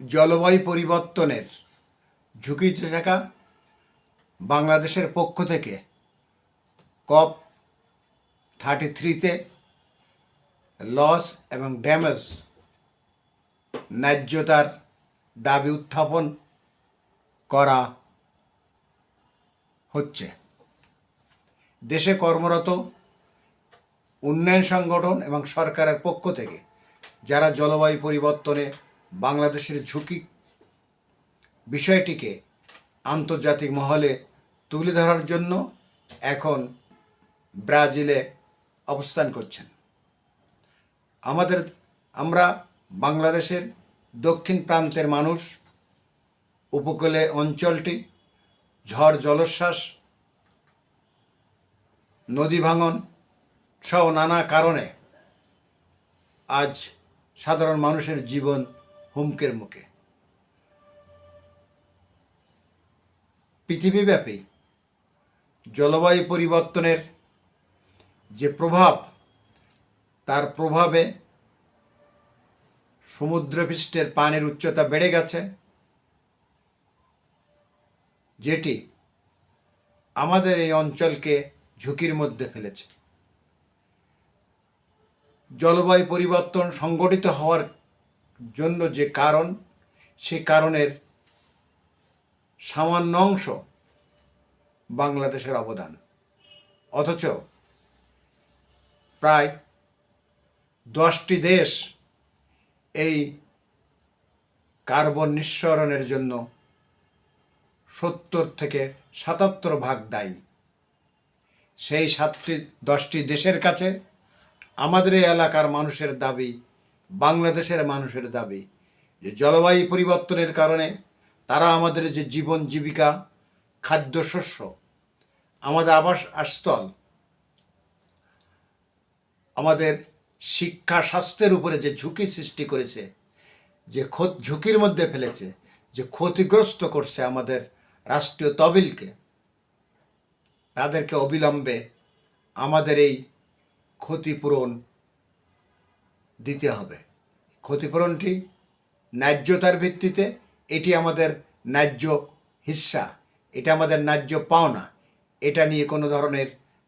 জলবায়ু পরিবর্তনের ঝুঁকিতে থাকা বাংলাদেশের পক্ষ থেকে কপ থার্টি থ্রিতে লস এবং ড্যামেজ ন্যায্যতার দাবি উত্থাপন করা হচ্ছে। দেশে কর্মরত উন্নয়ন সংগঠন এবং সরকারের পক্ষ থেকে যারা জলবায়ু পরিবর্তনে বাংলাদেশের ঝুঁকি বিষয়টিকে আন্তর্জাতিক মহলে তুলে ধরার জন্য এখন ব্রাজিলে অবস্থান করছেন। আমাদের, আমরা বাংলাদেশের দক্ষিণ প্রান্তের মানুষ, উপকূলে অঞ্চলটি, ঝড় জলোচ্ছ্বাস, নদী ভাঙন সহ নানা কারণে আজ সাধারণ মানুষের জীবন হুমকের মুখে। পৃথিবীব্যাপী জলবায়ু পরিবর্তনের যে প্রভাব, তার প্রভাবে সমুদ্রপৃষ্ঠের পানির উচ্চতা বেড়ে গেছে, যেটি আমাদের এই অঞ্চলকে ঝুঁকির মধ্যে ফেলেছে। জলবায়ু পরিবর্তন সংগঠিত হওয়ার জন্য যে কারণ, সে কারণের সামান্য অংশ বাংলাদেশের অবদান। অথচ প্রায় দশটি দেশ এই কার্বন নিঃসরণের জন্য সত্তর থেকে সাতাত্তর ভাগ দায়ী। সেই সাতটি, দশটি দেশের কাছে আমাদের এই এলাকার মানুষের দাবি বাংলাদেশের মানুষের দাবি যে জলবায়ু পরিবর্তনের কারণে তারা আমাদের যে জীবন জীবিকা, খাদ্যশস্য, আমাদের আবাস আস্তল আমাদের শিক্ষা স্বাস্থ্যের উপরে যে ঝুঁকি সৃষ্টি করেছে, যে ঝুঁকির মধ্যে ফেলেছে, যে ক্ষতিগ্রস্ত করছে আমাদের রাষ্ট্রীয় তবিলকে তাদেরকে অবিলম্বে আমাদের এই ক্ষতিপূরণ দিতে হবে। ক্ষতিপূরণটি ন্যায্যতার ভিত্তিতে, এটি আমাদের ন্যায্য হিস্সা এটা আমাদের ন্যায্য পাওনা। এটা নিয়ে কোনো ধরনের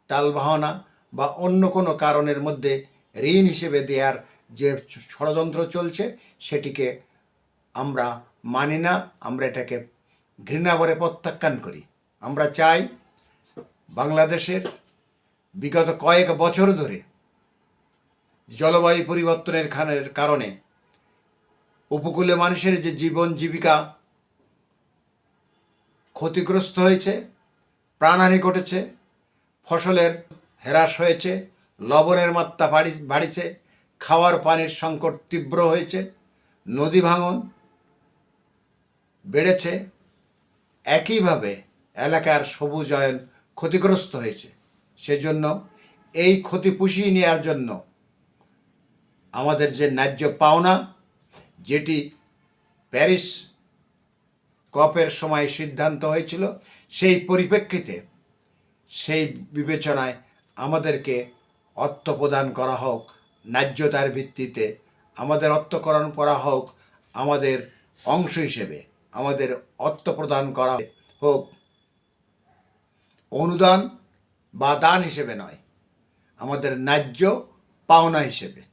টালবাহানা বা অন্য কোনো কারণের মধ্যে ঋণ হিসেবে দেওয়ার যে ষড়যন্ত্র চলছে, সেটিকে আমরা মানি না। আমরা এটাকে ঘৃণা করে প্রত্যাখ্যান করি। আমরা চাই বাংলাদেশের বিগত কয়েক বছর ধরে জলবায়ু পরিবর্তনের খানের কারণে উপকূলে মানুষের যে জীবন জীবিকা ক্ষতিগ্রস্ত হয়েছে, প্রাণহানি ঘটেছে, ফসলের হ্রাস হয়েছে, লবণের মাত্রা বাড়ি, বাড়িছে, খাওয়ার পানির সংকট তীব্র হয়েছে, নদী ভাঙন বেড়েছে, একইভাবে এলাকার সবুজায়ন ক্ষতিগ্রস্ত হয়েছে। সেজন্য এই ক্ষতি পুষিয়ে নেওয়ার জন্য আমাদের যে ন্যায্য পাওনা, যেটি প্যারিস কপের সময় সিদ্ধান্ত হয়েছিল, সেই পরিপ্রেক্ষিতে সেই বিবেচনায় আমাদেরকে অর্থ প্রদান করা হোক, ন্যায্যতার ভিত্তিতে আমাদের অর্থকরণ করা হোক, আমাদের অংশ হিসেবে আমাদের অর্থ প্রদান করা হোক। অনুদান বা দান হিসেবে নয়, আমাদের ন্যায্য পাওনা হিসেবে।